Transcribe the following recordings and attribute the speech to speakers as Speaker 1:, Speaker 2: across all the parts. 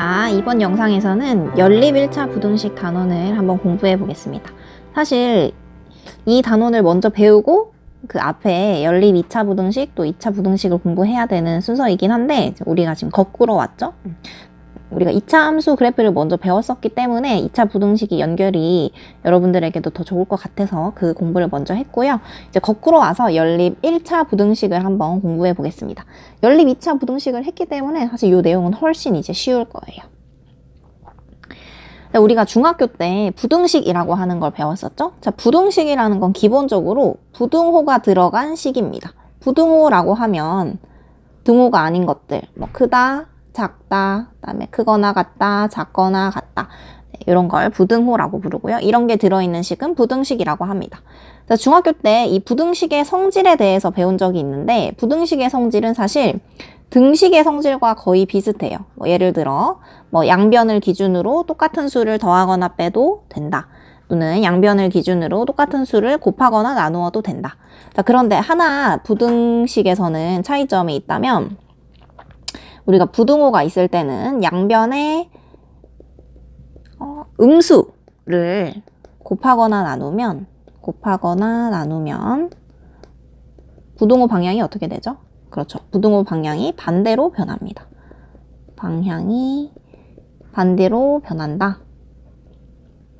Speaker 1: 자, 이번 영상에서는 연립 1차 부등식 단원을 한번 공부해 보겠습니다. 사실 이 단원을 먼저 배우고 그 앞에 연립 2차 부등식 또 2차 부등식을 공부해야 되는 순서이긴 한데 우리가 지금 거꾸로 왔죠? 우리가 2차 함수 그래프를 먼저 배웠었기 때문에 2차 부등식이 연결이 여러분들에게도 더 좋을 것 같아서 그 공부를 먼저 했고요. 이제 거꾸로 와서 연립 1차 부등식을 한번 공부해 보겠습니다. 연립 2차 부등식을 했기 때문에 사실 이 내용은 훨씬 이제 쉬울 거예요. 우리가 중학교 때 부등식이라고 하는 걸 배웠었죠? 자, 부등식이라는 건 기본적으로 부등호가 들어간 식입니다. 부등호라고 하면 등호가 아닌 것들, 뭐 크다, 작다, 그다음에 크거나 같다, 작거나 같다. 네, 이런 걸 부등호라고 부르고요. 이런 게 들어있는 식은 부등식이라고 합니다. 자, 중학교 때 이 부등식의 성질에 대해서 배운 적이 있는데 부등식의 성질은 사실 등식의 성질과 거의 비슷해요. 뭐 예를 들어 뭐 양변을 기준으로 똑같은 수를 더하거나 빼도 된다. 또는 양변을 기준으로 똑같은 수를 곱하거나 나누어도 된다. 자, 그런데 하나 부등식에서는 차이점이 있다면 우리가 부등호가 있을 때는 양변에 어, 음수를 곱하거나 나누면 곱하거나 나누면 부등호 방향이 어떻게 되죠? 그렇죠. 부등호 방향이 반대로 변합니다. 방향이 반대로 변한다.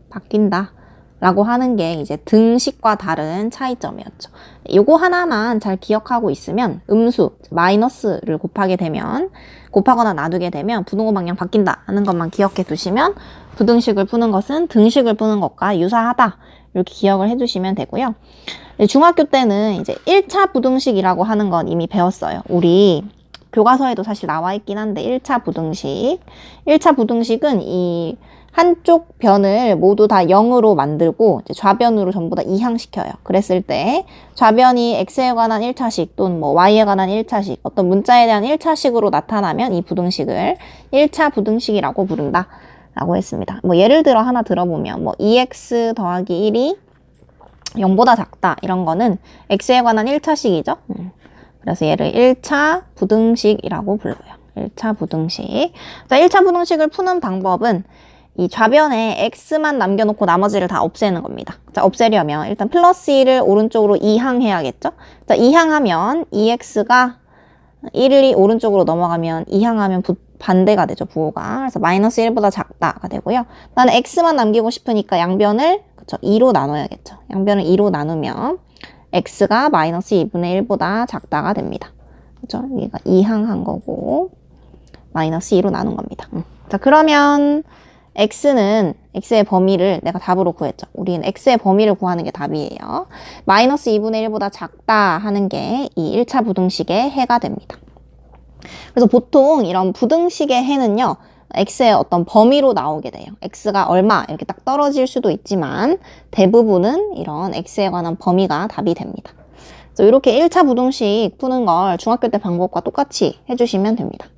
Speaker 1: 바뀐다. 라고 하는 게 이제 등식과 다른 차이점이었죠. 요거 하나만 잘 기억하고 있으면 음수, 마이너스를 곱하게 되면, 곱하거나 나누게 되면 부등호 방향 바뀐다 하는 것만 기억해 두시면 부등식을 푸는 것은 등식을 푸는 것과 유사하다. 이렇게 기억을 해 두시면 되고요. 중학교 때는 이제 1차 부등식이라고 하는 건 이미 배웠어요. 우리 교과서에도 사실 나와 있긴 한데 1차 부등식. 1차 부등식은 이 한쪽 변을 모두 다 0으로 만들고 좌변으로 전부 다 이항시켜요. 그랬을 때 좌변이 x에 관한 1차식 또는 뭐 y에 관한 1차식 어떤 문자에 대한 1차식으로 나타나면 이 부등식을 1차 부등식이라고 부른다. 라고 했습니다. 뭐 예를 들어 하나 들어보면 뭐 2x 더하기 1이 0보다 작다 이런 거는 x에 관한 1차식이죠. 음. 그래서 얘를 1차 부등식이라고 불러요. 1차 부등식. 자, 1차 부등식을 푸는 방법은 이 좌변에 x만 남겨놓고 나머지를 다 없애는 겁니다. 자, 없애려면 일단 플러스 1을 오른쪽으로 이항해야겠죠? 자, 이항하면 2x가 1이 오른쪽으로 넘어가면 이항하면 부, 반대가 되죠, 부호가. 그래서 마이너스 1보다 작다가 되고요. 나는 x만 남기고 싶으니까 양변을 그쵸, 2로 나눠야겠죠. 양변을 2로 나누면 x가 마이너스 2분의 1보다 작다가 됩니다. 그죠? 얘가 이항한 거고 마이너스 2로 나눈 겁니다. 음. 자, 그러면 x는 x의 범위를 내가 답으로 구했죠. 우리는 x의 범위를 구하는 게 답이에요. 마이너스 2분의 1보다 작다 하는 게 이 1차 부등식의 해가 됩니다. 그래서 보통 이런 부등식의 해는요. x의 어떤 범위로 나오게 돼요. x가 얼마 이렇게 딱 떨어질 수도 있지만 대부분은 이런 x에 관한 범위가 답이 됩니다. 그래서 이렇게 1차 부등식 푸는 걸 중학교 때 방법과 똑같이 해주시면 됩니다.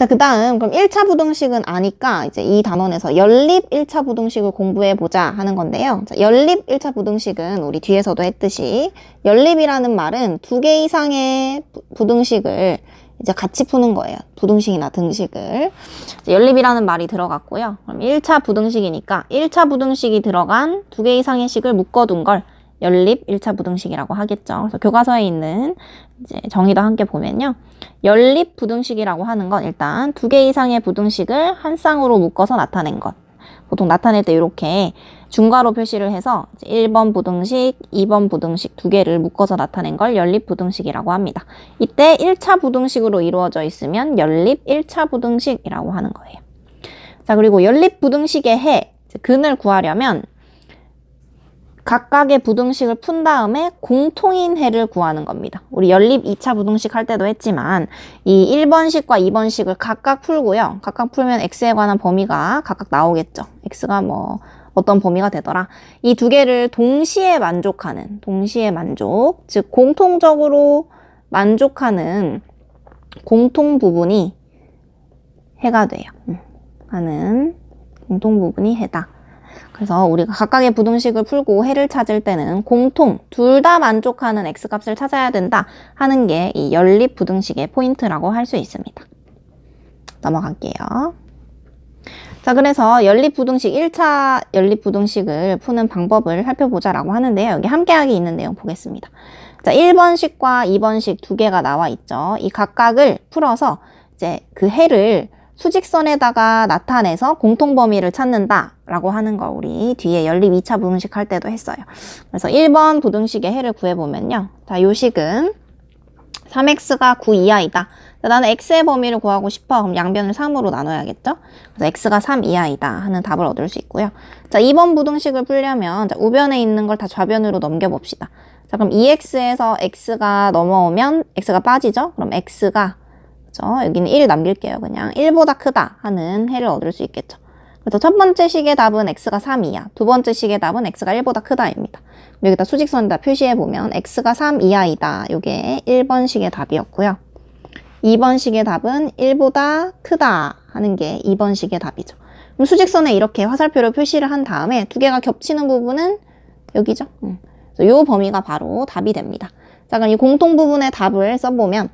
Speaker 1: 자, 그 다음, 그럼 1차 부등식은 아니까 이제 이 단원에서 연립 1차 부등식을 공부해 보자 하는 건데요. 자, 연립 1차 부등식은 우리 뒤에서도 했듯이 연립이라는 말은 두 개 이상의 부등식을 이제 같이 푸는 거예요. 부등식이나 등식을. 연립이라는 말이 들어갔고요. 그럼 1차 부등식이니까 1차 부등식이 들어간 두 개 이상의 식을 묶어둔 걸 연립 1차 부등식이라고 하겠죠. 그래서 교과서에 있는 이제 정의도 함께 보면요. 연립 부등식이라고 하는 건 일단 두 개 이상의 부등식을 한 쌍으로 묶어서 나타낸 것. 보통 나타낼 때 이렇게 중괄호 표시를 해서 1번 부등식, 2번 부등식 두 개를 묶어서 나타낸 걸 연립 부등식이라고 합니다. 이때 1차 부등식으로 이루어져 있으면 연립 1차 부등식이라고 하는 거예요. 자, 그리고 연립 부등식의 해, 근을 구하려면 각각의 부등식을 푼 다음에 공통인 해를 구하는 겁니다. 우리 연립 2차 부등식 할 때도 했지만 이 1번식과 2번식을 각각 풀고요. 각각 풀면 x에 관한 범위가 각각 나오겠죠. x가 뭐 어떤 범위가 되더라. 이 두 개를 동시에 만족하는 동시에 만족, 즉 공통적으로 만족하는 공통 부분이 해가 돼요. 음, 하는 공통 부분이 해다. 그래서 우리가 각각의 부등식을 풀고 해를 찾을 때는 공통 둘 다 만족하는 x값을 찾아야 된다 하는 게 이 연립 부등식의 포인트라고 할 수 있습니다. 넘어갈게요. 자, 그래서 연립부등식 1차 연립부등식을 푸는 방법을 살펴보자라고 하는데요. 여기 함께하기 있는 내용 보겠습니다. 자, 1번식과 2번식 두 개가 나와 있죠. 이 각각을 풀어서 이제 그 해를 수직선에다가 나타내서 공통 범위를 찾는다 라고 하는 거 우리 뒤에 연립 2차 부등식 할 때도 했어요. 그래서 1번 부등식의 해를 구해보면요. 자, 요 식은 3x가 9 이하이다. 자, 나는 x의 범위를 구하고 싶어. 그럼 양변을 3으로 나눠야겠죠? 그래서 x가 3 이하이다 하는 답을 얻을 수 있고요. 자, 2번 부등식을 풀려면 자, 우변에 있는 걸 다 좌변으로 넘겨봅시다. 자, 그럼 2x에서 x가 넘어오면 x가 빠지죠? 그럼 x가 그죠? 여기는 1 남길게요. 그냥 1보다 크다 하는 해를 얻을 수 있겠죠. 그래서 첫 번째 식의 답은 x가 3이야. 두 번째 식의 답은 x가 1보다 크다입니다. 여기다 수직선에다 표시해 보면 x가 3 이하이다. 이게 1번 식의 답이었고요. 2번 식의 답은 1보다 크다 하는 게 2번 식의 답이죠. 그럼 수직선에 이렇게 화살표로 표시를 한 다음에 두 개가 겹치는 부분은 여기죠. 음. 이 범위가 바로 답이 됩니다. 자, 그럼 이 공통 부분의 답을 써보면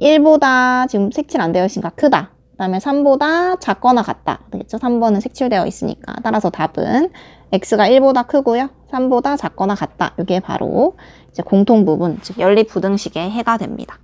Speaker 1: 1보다 지금 색칠 안 되어 있으니까 크다. 그 다음에 3보다 작거나 같다. 되겠죠? 3번은 색칠되어 있으니까. 따라서 답은 x가 1보다 크고요. 3보다 작거나 같다. 이게 바로 이제 공통 부분, 즉 연립 부등식의 해가 됩니다.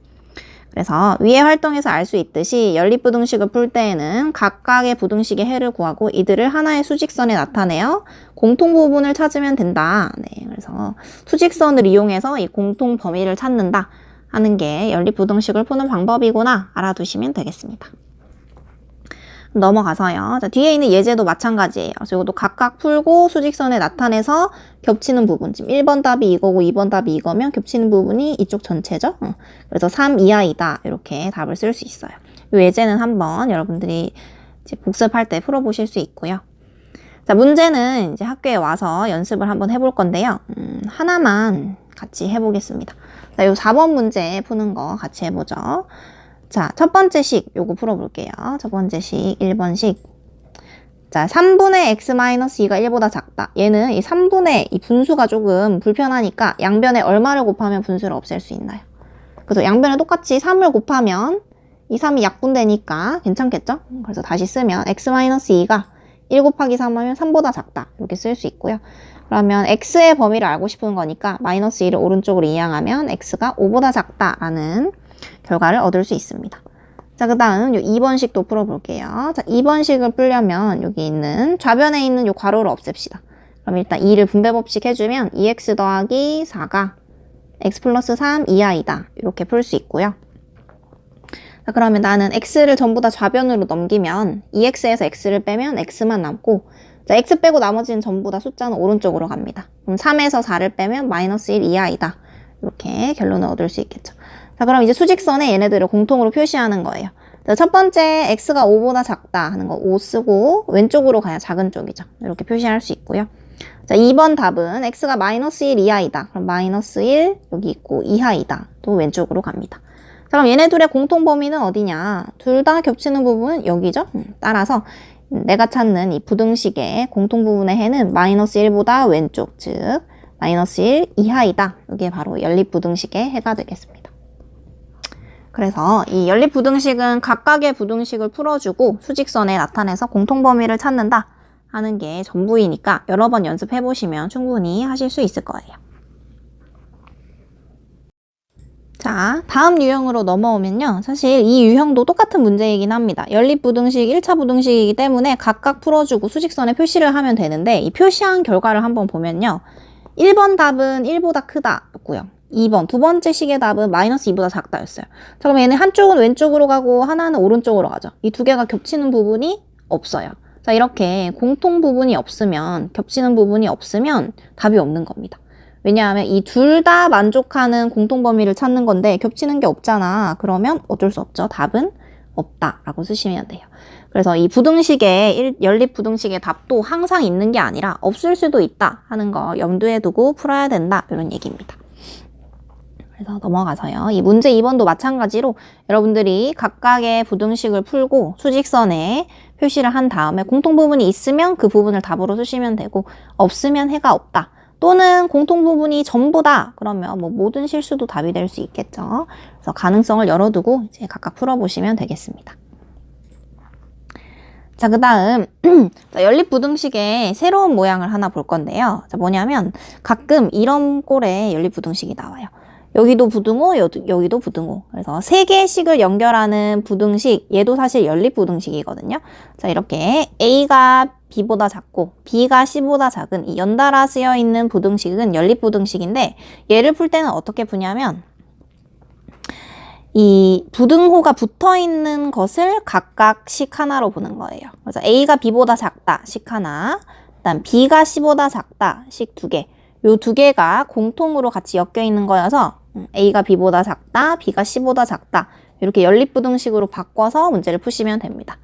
Speaker 1: 그래서 위의 활동에서 알 수 있듯이 연립 부등식을 풀 때에는 각각의 부등식의 해를 구하고 이들을 하나의 수직선에 나타내어 공통 부분을 찾으면 된다. 네, 그래서 수직선을 이용해서 이 공통 범위를 찾는다 하는 게 연립 부등식을 푸는 방법이구나 알아두시면 되겠습니다. 넘어가서요. 자, 뒤에 있는 예제도 마찬가지예요. 그래서 이것도 각각 풀고 수직선에 나타내서 겹치는 부분. 지금 1번 답이 이거고 2번 답이 이거면 겹치는 부분이 이쪽 전체죠. 어. 그래서 3 이하이다. 이렇게 답을 쓸 수 있어요. 이 예제는 한번 여러분들이 이제 복습할 때 풀어보실 수 있고요. 자, 문제는 이제 학교에 와서 연습을 한번 해볼 건데요. 음, 하나만 같이 해보겠습니다. 자, 요 4번 문제 푸는 거 같이 해보죠. 자, 첫 번째 식 요거 풀어볼게요. 첫 번째 식 1번 식. 자, 3분의 x-2가 1보다 작다. 얘는 이 3분의 이 분수가 조금 불편하니까 양변에 얼마를 곱하면 분수를 없앨 수 있나요? 그래서 양변에 똑같이 3을 곱하면 이 3이 약분되니까 괜찮겠죠? 그래서 다시 쓰면 x-2가 1 곱하기 3 하면 3보다 작다. 이렇게 쓸 수 있고요. 그러면 x의 범위를 알고 싶은 거니까 마이너스 1을 오른쪽으로 이항하면 x가 5보다 작다라는 결과를 얻을 수 있습니다. 자, 그 다음 2번식도 풀어볼게요. 자, 2번식을 풀려면 여기 있는 좌변에 있는 요 괄호를 없앱시다. 그럼 일단 2를 분배법칙 해주면 2x 더하기 4가 x 플러스 3 이하이다. 이렇게 풀 수 있고요. 자, 그러면 나는 x를 전부 다 좌변으로 넘기면 2x에서 x를 빼면 x만 남고 자, x 빼고 나머지는 전부 다 숫자는 오른쪽으로 갑니다. 그럼 3에서 4를 빼면 마이너스 1 이하이다. 이렇게 결론을 얻을 수 있겠죠. 자, 그럼 이제 수직선에 얘네들을 공통으로 표시하는 거예요. 자, 첫 번째 x가 5보다 작다 하는 거 5 쓰고 왼쪽으로 가야 작은 쪽이죠. 이렇게 표시할 수 있고요. 자, 2번 답은 x가 마이너스 1 이하이다. 그럼 마이너스 1 여기 있고 이하이다. 또 왼쪽으로 갑니다. 자, 그럼 얘네 둘의 공통 범위는 어디냐? 둘 다 겹치는 부분은 여기죠. 음, 따라서 내가 찾는 이 부등식의 공통 부분의 해는 마이너스 1보다 왼쪽, 즉 마이너스 1 이하이다. 이게 바로 연립 부등식의 해가 되겠습니다. 그래서 이 연립 부등식은 각각의 부등식을 풀어주고 수직선에 나타내서 공통 범위를 찾는다 하는 게 전부이니까 여러 번 연습해 보시면 충분히 하실 수 있을 거예요. 자, 다음 유형으로 넘어오면요. 사실 이 유형도 똑같은 문제이긴 합니다. 연립부등식 1차 부등식이기 때문에 각각 풀어주고 수직선에 표시를 하면 되는데 이 표시한 결과를 한번 보면요. 1번 답은 1보다 크다 였고요. 2번 두 번째 식의 답은 마이너스 2보다 작다였어요. 자, 그럼 얘는 한쪽은 왼쪽으로 가고 하나는 오른쪽으로 가죠. 이 두 개가 겹치는 부분이 없어요. 자, 이렇게 공통 부분이 없으면 겹치는 부분이 없으면 답이 없는 겁니다. 왜냐하면 이 둘 다 만족하는 공통 범위를 찾는 건데 겹치는 게 없잖아. 그러면 어쩔 수 없죠. 답은 없다라고 쓰시면 돼요. 그래서 이 부등식의 연립 부등식의 답도 항상 있는 게 아니라 없을 수도 있다 하는 거 염두에 두고 풀어야 된다 이런 얘기입니다. 그래서 넘어가서요. 이 문제 2번도 마찬가지로 여러분들이 각각의 부등식을 풀고 수직선에 표시를 한 다음에 공통 부분이 있으면 그 부분을 답으로 쓰시면 되고 없으면 해가 없다. 또는 공통 부분이 전부다. 그러면 뭐 모든 실수도 답이 될 수 있겠죠. 그래서 가능성을 열어두고 이제 각각 풀어보시면 되겠습니다. 자, 그 다음, 연립부등식의 새로운 모양을 하나 볼 건데요. 자, 뭐냐면, 가끔 이런 꼴의 연립부등식이 나와요. 여기도 부등호, 여- 여기도 부등호. 그래서 세 개의 식을 연결하는 부등식, 얘도 사실 연립부등식이거든요. 자, 이렇게 A가 B보다 작고 B가 C보다 작은 이 연달아 쓰여 있는 부등식은 연립부등식인데, 얘를 풀 때는 어떻게 푸냐면, 이 부등호가 붙어 있는 것을 각각 식 하나로 보는 거예요. 그래서 A가 B보다 작다, 식 하나. 그다음 B가 C보다 작다, 식 두 개. 요 두 개가 공통으로 같이 엮여 있는 거여서 음, A가 B보다 작다, B가 C보다 작다. 이렇게 연립부등식으로 바꿔서 문제를 푸시면 됩니다.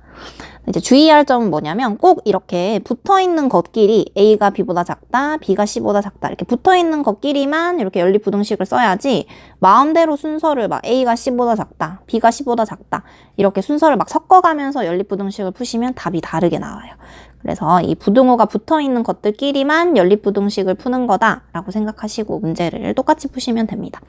Speaker 1: 이제 주의할 점은 뭐냐면 꼭 이렇게 붙어 있는 것끼리 A가 B보다 작다, B가 C보다 작다 이렇게 붙어 있는 것끼리만 이렇게 연립부등식을 써야지 마음대로 순서를 막 A가 C보다 작다, B가 C보다 작다 이렇게 순서를 막 섞어가면서 연립부등식을 푸시면 답이 다르게 나와요. 그래서 이 부등호가 붙어 있는 것들끼리만 연립부등식을 푸는 거다라고 생각하시고 문제를 똑같이 푸시면 됩니다.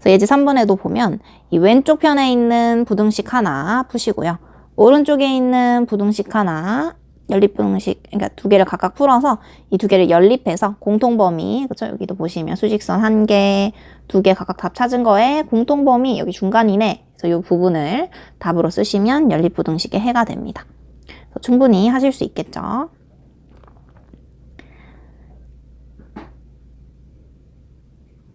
Speaker 1: 그래서 예제 3번에도 보면 이 왼쪽 편에 있는 부등식 하나 푸시고요. 오른쪽에 있는 부등식 하나 연립부등식 그러니까 두 개를 각각 풀어서 이 두 개를 연립해서 공통범위 그렇죠 여기도 보시면 수직선 한 개, 두 개 각각 답 찾은 거에 공통범위 여기 중간이네 그래서 이 부분을 답으로 쓰시면 연립부등식의 해가 됩니다. 충분히 하실 수 있겠죠.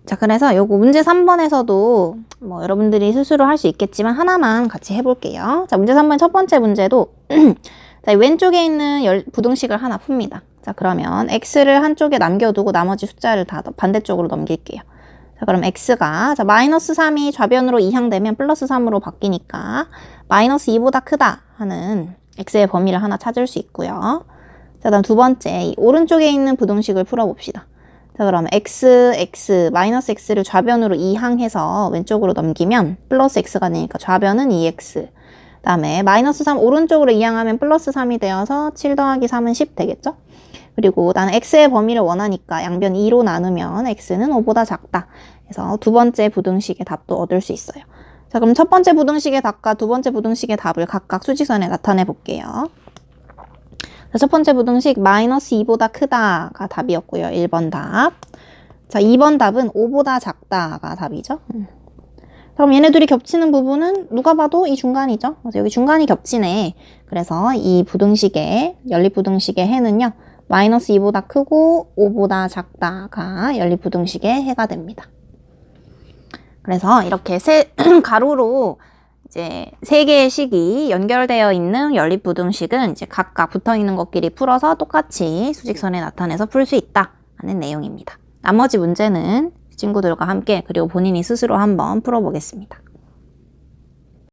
Speaker 1: 자, 그래서 요거 문제 3번에서도 뭐 여러분들이 스스로 할 수 있겠지만 하나만 같이 해볼게요. 자, 문제 3번 첫 번째 문제도 자, 이 왼쪽에 있는 열, 부등식을 하나 풉니다. 자, 그러면 x를 한쪽에 남겨두고 나머지 숫자를 다 반대쪽으로 넘길게요. 자, 그럼 x가 자, 마이너스 3이 좌변으로 이항되면 플러스 3으로 바뀌니까 마이너스 2보다 크다 하는 x의 범위를 하나 찾을 수 있고요. 자, 다음 두 번째 이 오른쪽에 있는 부등식을 풀어봅시다. 자, 그러면 x, x, 마이너스 x를 좌변으로 이항해서 왼쪽으로 넘기면 플러스 x가 되니까 좌변은 2x. 다음에 마이너스 3 오른쪽으로 이항하면 플러스 3이 되어서 7 더하기 3은 10 되겠죠? 그리고 나는 x의 범위를 원하니까 양변 2로 나누면 x는 5보다 작다. 그래서 두 번째 부등식의 답도 얻을 수 있어요. 자, 그럼 첫 번째 부등식의 답과 두 번째 부등식의 답을 각각 수직선에 나타내 볼게요. 자, 첫 번째 부등식 마이너스 2보다 크다가 답이었고요. 1번 답. 자, 2번 답은 5보다 작다가 답이죠. 음. 그럼 얘네들이 겹치는 부분은 누가 봐도 이 중간이죠. 그래서 여기 중간이 겹치네. 그래서 이 부등식의 연립부등식의 해는요. 마이너스 2보다 크고 5보다 작다가 연립부등식의 해가 됩니다. 그래서 이렇게 세 가로로 이제 세 개의 식이 연결되어 있는 연립부등식은 이제 각각 붙어 있는 것끼리 풀어서 똑같이 수직선에 나타내서 풀 수 있다 하는 내용입니다. 나머지 문제는 친구들과 함께 그리고 본인이 스스로 한번 풀어보겠습니다.